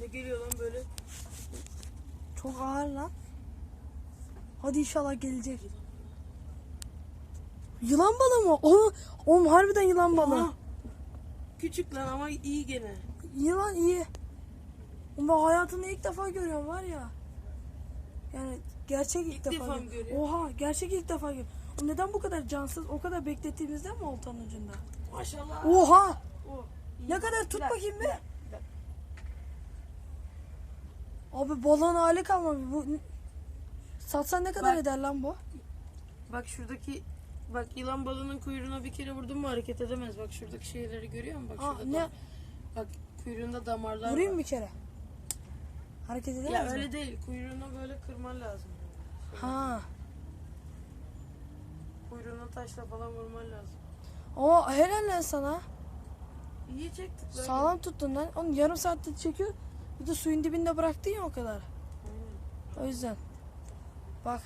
Ne geliyor lan böyle? Çok ağır lan. Hadi inşallah gelecek. Yılan balığı mı? Oğlum, oğlum harbiden yılan balığı. Aha. Küçük lan ama iyi gene. Yılan iyi. Oğlum ben hayatımda ilk defa görüyorum var ya. Yani gerçek ilk, İlk defa, defa görüyorum. Oha gerçek ilk defa görüyorum. Neden bu kadar cansız? O kadar beklettiğimizden mi oltanın ucunda? Maşallah. Oha! Oh. Ne kadar tut bakayım bir bir. dakika, bir dakika. Abi balığın hali kalmamış. Bu satsan ne kadar Bak. eder lan bu? Bak şuradaki bak yılan balığının kuyruğuna bir kere vurdun mu hareket edemez. Bak şuradaki şeyleri görüyor musun? Bak Aa, şurada ne? bak kuyruğunda damarlar Vurayım var. bir kere. Hareket edemez Ya mi? öyle değil. Kuyruğuna böyle kırman lazım. Ha. Kuyruğuna taşla falan vurman lazım. Ama helal lan sana. İyi çektik. Sağlam tuttun lan. Onu yarım saatte çekiyor. Bir de suyun dibinde bıraktın ya o kadar. Aynen. O yüzden. Bak